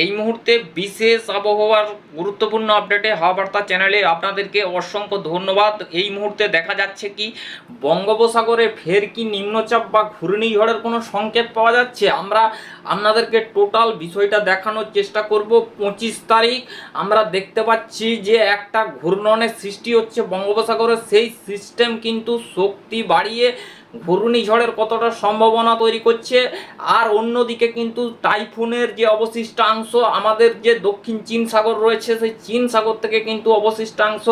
এই মুহূর্তে বিশেষ আবহাওয়ার গুরুত্বপূর্ণ আপডেটে হাওয়া বার্তা চ্যানেলে আপনাদেরকে অসংখ্য ধন্যবাদ। এই মুহূর্তে দেখা যাচ্ছে কি, বঙ্গোপসাগরে ফের কি নিম্নচাপ বা ঘূর্ণিঝড়ের কোনো সংকেত পাওয়া যাচ্ছে? আমরা আপনাদেরকে টোটাল বিষয়টা দেখানোর চেষ্টা করব। পঁচিশ তারিখ আমরা দেখতে পাচ্ছি যে একটা ঘূর্ণনের সৃষ্টি হচ্ছে বঙ্গোপসাগরে। সেই সিস্টেম কিন্তু শক্তি বাড়িয়ে ঘূর্ণিঝড়ের কতটা সম্ভাবনা তৈরি করছে, আর অন্যদিকে কিন্তু টাইফুনের যে অবশিষ্টাংশ, আমাদের যে দক্ষিণ চীন সাগর রয়েছে, সেই চীন সাগর থেকে কিন্তু অবশিষ্টাংশ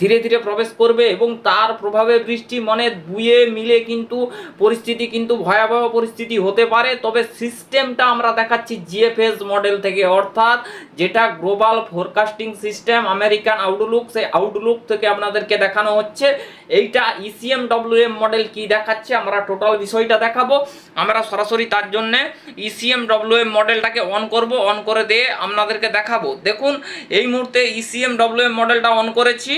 ধীরে ধীরে প্রবেশ করবে এবং তার প্রভাবে বৃষ্টি মানে দুয়ে মিলে কিন্তু পরিস্থিতি কিন্তু ভয়াবহ পরিস্থিতি হতে পারে। তবে সিস্টেমটা আমরা দেখাচ্ছি জিএফএস মডেল থেকে, অর্থাৎ যেটা global forecasting system, American outlook, সেই আউটলুক থেকে আপনাদেরকে দেখানো হচ্ছে। এইটা ইসিএম ডব্লিউএম মডেল কি দেখাচ্ছে? আমরা টোটাল বিষয়টা দেখাবো। আমরা সরাসরি তার জন্য ইসিএম ইসিএম ডব্লিউএম মডেলটাকে অন করব অন করে দিয়ে আপনাদেরকে দেখাবো। দেখুন, এই মুহূর্তে ইসিএম ইসিএম ডব্লিউএম মডেলটা অন করেছি।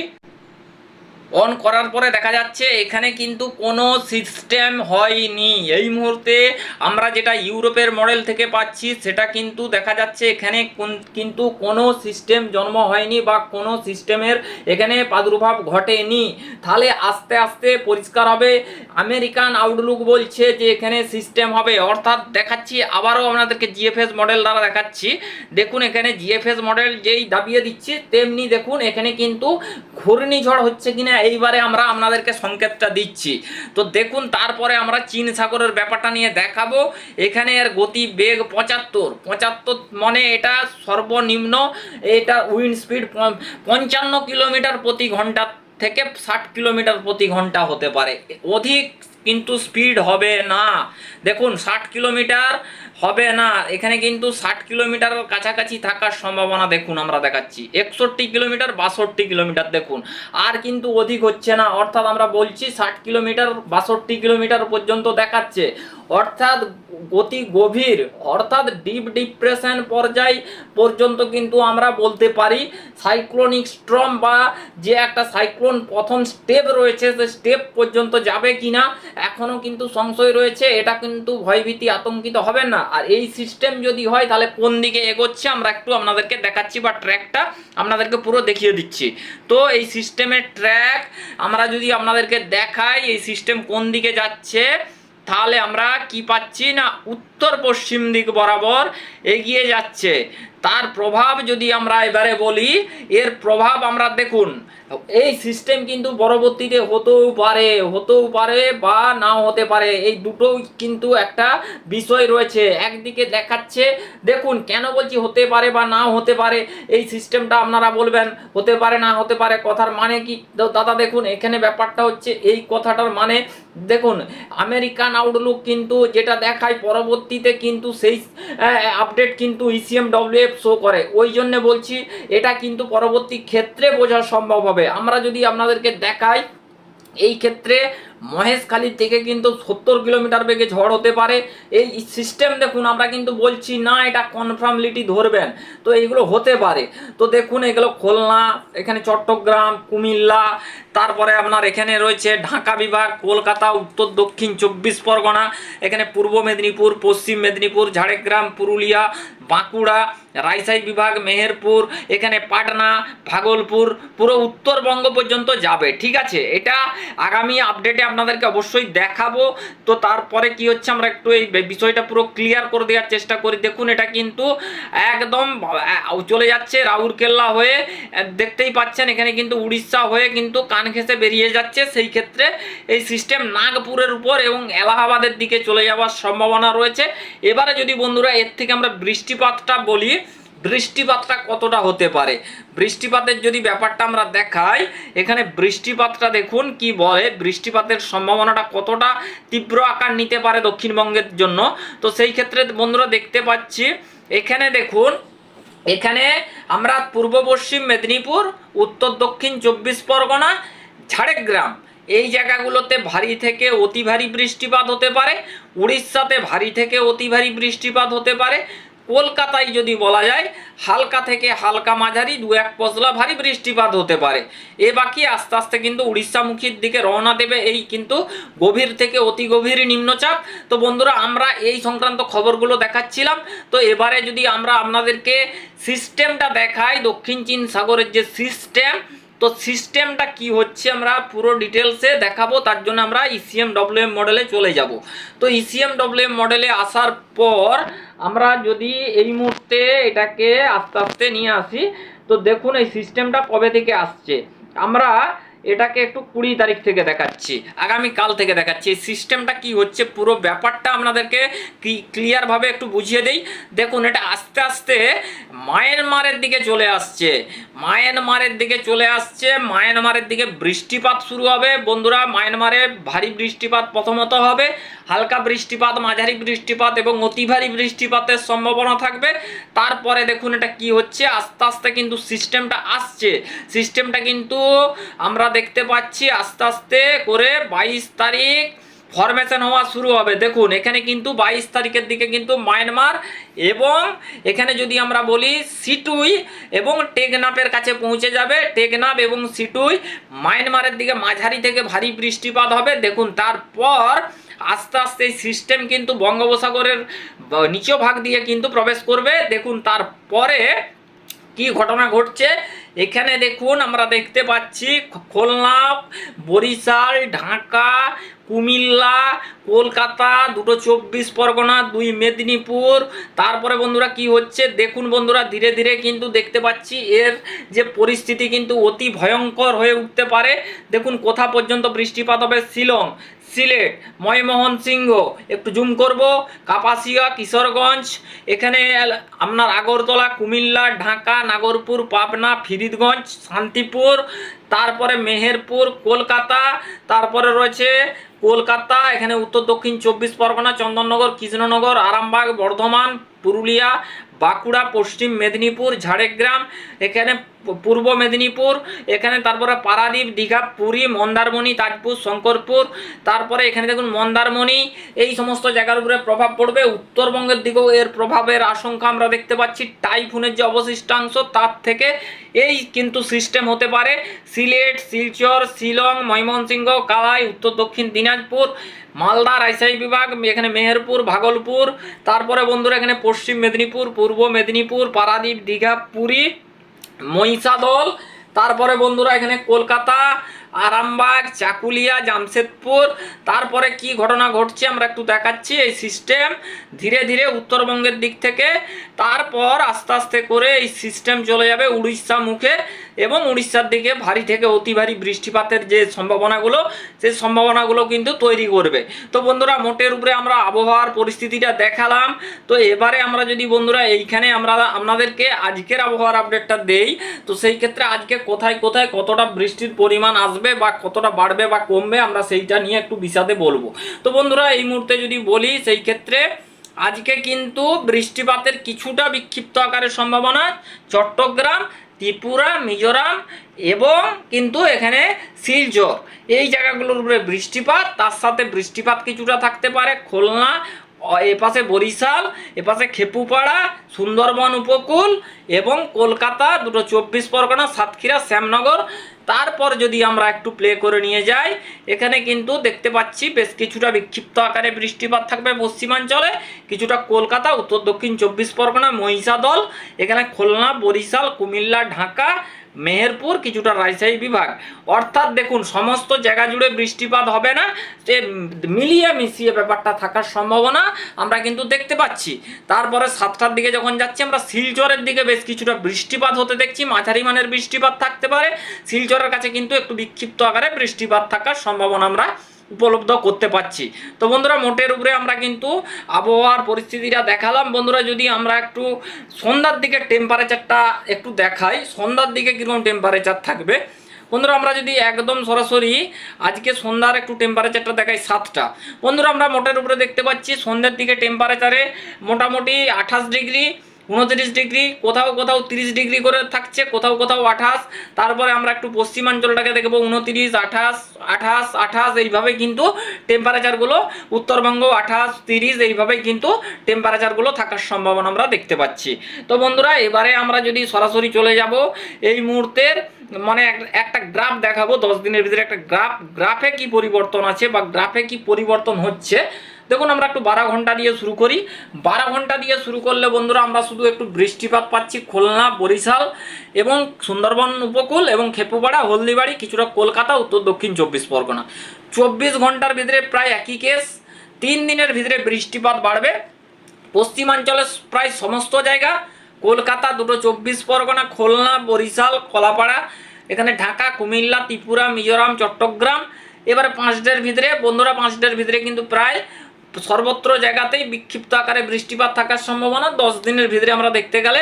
অন করার পরে দেখা যাচ্ছে এখানে কিন্তু কোনো সিস্টেম হয়নি। এই মুহূর্তে আমরা যেটা ইউরোপের মডেল থেকে পাচ্ছি, সেটা কিন্তু দেখা যাচ্ছে এখানে কোন- কিন্তু কোনো সিস্টেম জন্ম হয়নি বা কোনো সিস্টেমের এখানে প্রাদুর্ভাব ঘটেনি। তাহলে আস্তে আস্তে পরিষ্কার হবে। আমেরিকান আউটলুক বলছে যে এখানে সিস্টেম হবে। অর্থাৎ দেখাচ্ছি, আবারও আপনাদেরকে জিএফএস মডেল দ্বারা দেখাচ্ছি। দেখুন এখানে জিএফএস মডেল যেই দাবিয়ে দিচ্ছি, তেমনি দেখুন এখানে কিন্তু ঘূর্ণিঝড় হচ্ছে কিনা এইবারে আমরা আপনাদেরকে সংকেতটা দিচ্ছি। তো দেখুন, তারপরে আমরা চীন সাগরের ব্যাপারটা নিয়ে দেখাবো। এখানে এর গতি বেগ পঁচাত্তর। পঁচাত্তর মানে এটা সর্বনিম্ন, এটা উইন্ড স্পিড পঞ্চান্ন কিলোমিটার প্রতি ঘণ্টা থেকে ষাট কিলোমিটার প্রতি ঘণ্টা হতে পারে। অধিক কিন্তু স্পিড হবে না। দেখুন, ষাট কিলোমিটার হবে না। এখানে কিন্তু ষাট কিলোমিটারের কাছাকাছি থাকার সম্ভাবনা দেখুন আমরা দেখাচ্ছি। একষট্টি কিলোমিটার, বাষট্টি কিলোমিটার দেখুন। আর কিন্তু অধিক হচ্ছে না। অর্থাৎ আমরা বলছি ষাট কিলোমিটার, বাষট্টি কিলোমিটার পর্যন্ত দেখাচ্ছে। অর্থাৎ গতি গভীর, অর্থাৎ ডিপ ডিপ্রেশন পর্যায় পর্যন্ত কিন্তু আমরা বলতে পারি। সাইক্লোনিক স্ট্রম বা যে একটা সাইক্লোন প্রথম স্টেপ রয়েছে, সে স্টেপ পর্যন্ত যাবে কিনা এখনও কিন্তু সংশয় রয়েছে। এটা কিন্তু ভয়ভীতি, আতঙ্কিত হবেন না। আর এই সিস্টেম যদি হয়, তাহলে কোন দিকে এগোচ্ছে আমরা একটু আপনাদেরকে দেখাচ্ছি বা ট্র্যাকটা আপনাদেরকে পুরো দেখিয়ে দিচ্ছি। তো এই সিস্টেমের ট্র্যাক আমরা যদি আপনাদেরকে দেখাই, এই সিস্টেম কোন দিকে যাচ্ছে, তাহলে আমরা কি পাচ্ছি না উত্তর পশ্চিম দিক বরাবর এগিয়ে যাচ্ছে। তার প্রভাব যদি আমরা এবারে বলি, এর প্রভাব আমরা দেখুন, এই সিস্টেম কিন্তু পরবর্তীতে হতেও পারে হতেও পারে বা নাও হতে পারে। এই দুটোই কিন্তু একটা বিষয় রয়েছে, একদিকে দেখাচ্ছে, দেখুন কেন বলছি হতে পারে বা নাও হতে পারে, এই সিস্টেমটা আপনারা বলবেন, হতে পারে না হতে পারে, কথার মানে কি? দাদা দেখুন, এখানে ব্যাপারটা হচ্ছে এই কথাটার মানে দেখুন আমেরিকান আউটলুক কিন্তু যেটা দেখায়, পরবর্তীতে কিন্তু সেই আপডেট কিন্তু E ইসিএম ডব্লিউএফ শো করে। ওই জন্য বলছি, এটা কিন্তু পরবর্তী ক্ষেত্রে বোঝা সম্ভব হবে। আমরা যদি আপনাদেরকে দেখাই, এই ক্ষেত্রে মহেশখালী থেকে কিন্তু সত্তর কিলোমিটার বেগে ঝড় হতে পারে। এই সিস্টেম দেখুন, আমরা কিন্তু বলছি, না, এটা কনফার্মলিটি ধরবেন। তো এইগুলো হতে পারে। তো দেখুন, এগুলো খুলনা, এখানে চট্টগ্রাম, কুমিল্লা, তারপরে আপনার এখানে রয়েছে ঢাকা বিভাগ, কলকাতা, উত্তর, দক্ষিণ, চব্বিশ পরগনা, এখানে পূর্ব মেদিনীপুর, পশ্চিম মেদিনীপুর, ঝাড়গ্রাম, পুরুলিয়া বাঁকুড়া, রাইসাই বিভাগ, মেহেরপুর, এখানে পাটনা, ভাগলপুর, পুরো উত্তরবঙ্গ পর্যন্ত যাবে, ঠিক আছে? এটা আগামী আপডেটে আপনাদেরকে অবশ্যই দেখাবো। তো তারপরে কি হচ্ছে, আমরা একটু এই বিষয়টা পুরো ক্লিয়ার করে দেওয়ার চেষ্টা করি। দেখুন, এটা কিন্তু একদম চলে যাচ্ছে রাউরকেল্লা হয়ে। দেখতেই পাচ্ছেন, এখানে কিন্তু উড়িষ্যা হয়ে কিন্তু কান ঘেঁষে বেরিয়ে যাচ্ছে। সেই ক্ষেত্রে এই সিস্টেম নাগপুরের উপর এবং এলাহাবাদের দিকে চলে যাওয়ার সম্ভাবনা রয়েছে। এবারে যদি বন্ধুরা, এর থেকে আমরা বৃষ্টিপাতটা বলি, বৃষ্টিপাতটা কতটা হতে পারে? বৃষ্টিপাতের যদি ব্যাপারটা আমরা দেখাই, এখানে বৃষ্টিপাতটা দেখুন কি বলে, বৃষ্টিপাতের সম্ভাবনাটা কতটা তীব্র আকার নিতে পারে দক্ষিণবঙ্গের জন্য। তো সেই ক্ষেত্রে বন্ধুরা দেখতে পাচ্ছি, এখানে দেখুন, এখানে আমরা পূর্ব পশ্চিম মেদিনীপুর, উত্তর দক্ষিণ চব্বিশ পরগনা, ঝাড়গ্রাম। এই জায়গাগুলোতে ভারী থেকে অতি ভারী বৃষ্টিপাত হতে পারে, উড়িষ্যাতে ভারী থেকে অতি ভারী বৃষ্টিপাত হতে পারে কলকাতায় যদি বলা যায়, হালকা থেকে হালকা মাঝারি, দু এক পশলা ভারী বৃষ্টিপাত হতে পারে। এ বাকি আস্তে আস্তে কিন্তু উড়িষ্যামুখীর দিকে রওনা দেবে, এই কিন্তু গভীর থেকে অতি গভীর নিম্নচাপ। তো বন্ধুরা, আমরা এই সংক্রান্ত খবরগুলো দেখাচ্ছিলাম। তো এবারে যদি আমরা আপনাদেরকে সিস্টেমটা দেখাই, দক্ষিণ চীন সাগরের যে সিস্টেম তো সিস্টেমটা কি হচ্ছে আমরা পুরো ডিটেলসে দেখাবো, তার জন্য আমরা ইসিএম ডব্লিউএম মডেলে চলে যাব। তো ইসিএম ডব্লিউএম মডেলে আসার পর আমরা যদি এই মুহূর্তে এটাকে আস্তে আস্তে নিয়ে আসি, তো দেখুন এই সিস্টেমটা কবে থেকে আসছে। আমরা এটাকে একটু কুড়ি তারিখ থেকে দেখাচ্ছি আগামী কাল থেকে দেখাচ্ছি। এই সিস্টেমটা কি হচ্ছে? পুরো ব্যাপারটা আপনাদেরকে ক্লিয়ারভাবে একটু বুঝিয়ে দেই। দেখুন, এটা আস্তে আস্তে মায়ানমারের দিকে চলে আসছে। মায়ানমারের দিকে চলে আসছে। মায়ানমারের দিকে বৃষ্টিপাত শুরু হবে। বন্ধুরা, মায়ানমারে ভারী বৃষ্টিপাত প্রথমত হবে। হালকা বৃষ্টিপাত, মাঝারি বৃষ্টিপাত এবং অতি ভারী বৃষ্টিপাতের সম্ভাবনা থাকবে। তারপরে দেখুন এটা কি হচ্ছে, আস্তে আস্তে কিন্তু সিস্টেমটা আসছে। সিস্টেমটা কিন্তু আমরা দেখতে পাচ্ছি আস্তে আস্তে করে বাইশ তারিখ ফরমেশন হওয়া শুরু হবে। দেখুন, এখানে কিন্তু বাইশ তারিখের দিকে কিন্তু মায়ানমার এবং এখানে যদি আমরা বলি সিটুই এবং টেকনাফের কাছে পৌঁছে যাবে। টেকনাফ এবং সিটুই মায়ানমারের দিকে মাঝারি থেকে ভারী বৃষ্টিপাত হবে। দেখুন, তারপর আস্তে আস্তে এই সিস্টেম কিন্তু বঙ্গোপসাগরের নিচে ভাগ দিয়ে কিন্তু প্রবেশ করবে। দেখুন, তারপরে কি ঘটনা ঘটছে? এখানে দেখুন, আমরা দেখতে পাচ্ছি খুলনা, বরিশাল, ঢাকা কুমিল্লা, কলকাতা, দুটো চব্বিশ পরগনা, দুই মেদিনীপুর। তারপরে বন্ধুরা কি হচ্ছে? দেখুন বন্ধুরা, ধীরে ধীরে কিন্তু দেখতে পাচ্ছি এর যে পরিস্থিতি কিন্তু অতি ভয়ঙ্কর হয়ে উঠতে পারে। দেখুন কোথা পর্যন্ত বৃষ্টিপাত হবে? শিলং, সিলেট ময়মোহন সিংহ একটু জুম করব। কাপাসিয়া, কিশোরগঞ্জ, এখানে আপনার আগরতলা, কুমিল্লা, ঢাকা, নাগরপুর, পাবনা, ফিরিদগঞ্জ, শান্তিপুর তারপরে মেহেরপুর, কলকাতা, তারপরে রয়েছে কলকাতা, এখানে উত্তর দক্ষিণ চব্বিশ পরগনা, চন্দননগর, কৃষ্ণনগর, আরামবাগ, বর্ধমান পুরুলিয়া, বাঁকুড়া, পশ্চিম মেদিনীপুর, ঝাড়গ্রাম, এখানে পূর্ব মেদিনীপুর, এখানে তারপরে পারাদ্বীপ, দীঘা, পুরী, মন্দারমণি, তাজপুর, শঙ্করপুর, তারপরে এখানে দেখুন মন্দারমণি, এই সমস্ত জায়গার উপরে প্রভাব পড়বে। উত্তরবঙ্গের দিকেও এর প্রভাবের আশঙ্কা আমরা দেখতে পাচ্ছি। টাইফুনের যে অবশিষ্টাংশ, তার থেকে এই কিন্তু সিস্টেম হতে পারে। সিলেট, শিলচর, শিলং, ময়মনসিংহ, কালাই, উত্তর দক্ষিণ দিনাজপুর মালদা রাজশাহী বিভাগ, এখানে মেহেরপুর, ভাগলপুর, তারপরে বন্ধুরা এখানে পশ্চিম মেদিনীপুর, পূর্ব মেদিনীপুর, পারাদ্বীপ, দীঘা, পুরী, মহিষাদল, তারপরে বন্ধুরা এখানে কলকাতা আরামবাগ, চাকুলিয়া, জামশেদপুর। তারপরে কি ঘটনা ঘটছে আমরা একটু দেখাচ্ছি এই সিস্টেম ধীরে ধীরে উত্তরবঙ্গের দিক থেকে। তারপর আস্তে আস্তে করে এই সিস্টেম চলে যাবে উড়িষ্যা মুখে এবং উড়িষ্যার দিকে ভারী থেকে অতি ভারী বৃষ্টিপাতের যে সম্ভাবনাগুলো সেই সম্ভাবনাগুলো কিন্তু তৈরি করবে। তো বন্ধুরা, মোটের উপরে আমরা আবহাওয়ার পরিস্থিতিটা দেখালাম। তো এবারে আমরা যদি বন্ধুরা এইখানে আমরা আপনাদেরকে আজকের আবহাওয়ার আপডেটটা দেই, তো সেই ক্ষেত্রে আজকে কোথায় কোথায় কতটা বৃষ্টির পরিমাণ আসবে বা কতটা বাড়বে বা কমবে, আমরা সেইটা নিয়ে একটু বিশদে বলব। তো বন্ধুরা, এই মুহূর্তে যদি বলি, সেই ক্ষেত্রে আজকে কিন্তু বৃষ্টিপাতের কিছুটা বিক্ষিপ্ত আকারের সম্ভাবনা চট্টগ্রাম, ত্রিপুরা, মিজোরাম এবং কিন্তু এখানে শিলচর। এই জায়গাগুলোর উপরে বৃষ্টিপাত, তার সাথে বৃষ্টিপাত কিছুটা থাকতে পারে, খুলনা এপাশে বরিশাল এপাশে খেপুপাড়া, সুন্দরবন উপকূল এবং কলকাতা, দুটো চব্বিশ পরগনা, সাতক্ষীরা, শ্যামনগর। তারপর যদি আমরা একটু প্লে করে নিয়ে যাই, এখানে কিন্তু দেখতে পাচ্ছি বেশ কিছুটা বিক্ষিপ্ত আকারে বৃষ্টিপাত থাকবে পশ্চিমাঞ্চলে, কিছুটা কলকাতা, উত্তর দক্ষিণ চব্বিশ পরগনা, মহিষাদল, এখানে খুলনা, বরিশাল, কুমিল্লা, ঢাকা মেহেরপুর কিছুটা রাজশাহী বিভাগ। অর্থাৎ দেখুন, সমস্ত জায়গা জুড়ে বৃষ্টিপাত হবে না যে মিলিয়ে মিশিয়ে ব্যাপারটা থাকার সম্ভাবনা আমরা কিন্তু দেখতে পাচ্ছি। তারপরে সাতটার দিকে যখন যাচ্ছি, আমরা শিলচরের দিকে বেশ কিছুটা বৃষ্টিপাত হতে দেখছি মাঝারি মানের বৃষ্টিপাত থাকতে পারে। শিলচরের কাছে কিন্তু একটু বিক্ষিপ্ত আকারে বৃষ্টিপাত থাকার সম্ভাবনা আমরা উপলব্ধ করতে পারছি। তো বন্ধুরা, মোটের উপরে আমরা কিন্তু আবহাওয়ার পরিস্থিতিটা দেখালাম। বন্ধুরা, যদি আমরা একটু সন্ধ্যার দিকে টেম্পারেচারটা একটু দেখাই, সন্ধ্যার দিকে কীরকম টেম্পারেচার থাকবে? বন্ধুরা, আমরা যদি একদম সরাসরি আজকে সন্ধ্যার একটু টেম্পারেচারটা দেখাই সাতটা। বন্ধুরা, আমরা মোটের উপরে দেখতে পাচ্ছি সন্ধ্যের দিকে টেম্পারেচারে মোটামুটি আঠাশ ডিগ্রি উনত্রিশ ডিগ্রি, কোথাও কোথাও তিরিশ ডিগ্রি করে থাকছে, কোথাও কোথাও আঠাশ। তারপরে আমরা একটু পশ্চিমাঞ্চলটাকে দেখব উনত্রিশ, আঠাশ আঠাশ আঠাশ, এইভাবে কিন্তু টেম্পারেচারগুলো উত্তরবঙ্গ আঠাশ, তিরিশ, এইভাবে কিন্তু টেম্পারেচারগুলো থাকার সম্ভাবনা আমরা দেখতে পাচ্ছি। তো বন্ধুরা, এবারে আমরা যদি সরাসরি চলে যাব, এই মুহূর্তের মানে এক- একটা গ্রাফ দেখাবো, দশ দিনের ভিতরে একটা গ্রাফ গ্রাফে কি পরিবর্তন আছে বা গ্রাফে কি পরিবর্তন হচ্ছে দেখুন, আমরা একটু বারো ঘণ্টা দিয়ে শুরু করি। বারো ঘণ্টা দিয়ে শুরু করলে বন্ধুরা, আমরা শুধু একটু বৃষ্টিপাত পাচ্ছি, খুলনা, বরিশাল এবং সুন্দরবন উপকূল এবং খেপুপাড়া, হলদিবাড়ি, কিছুটা কলকাতা, উত্তর, দক্ষিণ, চব্বিশ পরগনা। চব্বিশ ঘণ্টার ভিতরে প্রায় একই কেস তিন দিনের ভিতরে বৃষ্টিপাত বাড়বে। পশ্চিমাঞ্চলের প্রায় সমস্ত জায়গা, কলকাতা দুটো, চব্বিশ পরগনা, খুলনা, বরিশাল, কলাপাড়া, এখানে ঢাকা, কুমিল্লা, ত্রিপুরা, মিজোরাম, চট্টগ্রাম। এবারে পাঁচটার ভিতরে, বন্ধুরা পাঁচটার ভিতরে কিন্তু প্রায় সর্বত্র জায়গাতেই বিক্ষিপ্ত আকারে বৃষ্টিপাত থাকার সম্ভাবনা। দশ দিনের ভিতরে আমরা দেখতে গেলে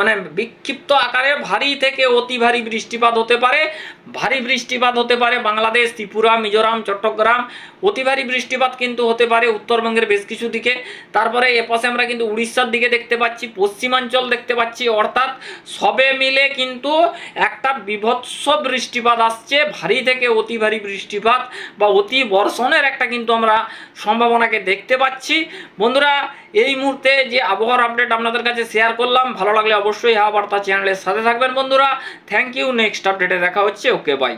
মানে বিক্ষিপ্ত আকারে ভারী থেকে অতি ভারী বৃষ্টিপাত হতে পারে। ভারী বৃষ্টিপাত হতে পারে বাংলাদেশ, ত্রিপুরা, মিজোরাম, চট্টগ্রাম। অতি ভারী বৃষ্টিপাত কিন্তু হতে পারে উত্তরবঙ্গের বেশ কিছু দিকে। তারপরে এপাশে আমরা কিন্তু উড়িষ্যার দিকে দেখতে পাচ্ছি, পশ্চিমাঞ্চল দেখতে পাচ্ছি। অর্থাৎ সবে মিলে কিন্তু একটা বিভৎস বৃষ্টিপাত আসছে। ভারী থেকে অতি ভারী বৃষ্টিপাত বা অতি বর্ষণের একটা কিন্তু আমরা সম্ভাবনাকে দেখতে পাচ্ছি। বন্ধুরা এই মুহূর্তে যে আবহাওয়ার আপডেট আপনাদের কাছে শেয়ার করলাম, ভালো লাগলে অবশ্যই হাওয়া বার্তা চ্যানেলের সাথে থাকবেন বন্ধুরা। থ্যাংক ইউ নেক্সট আপডেটে দেখা হচ্ছে ওকে বাই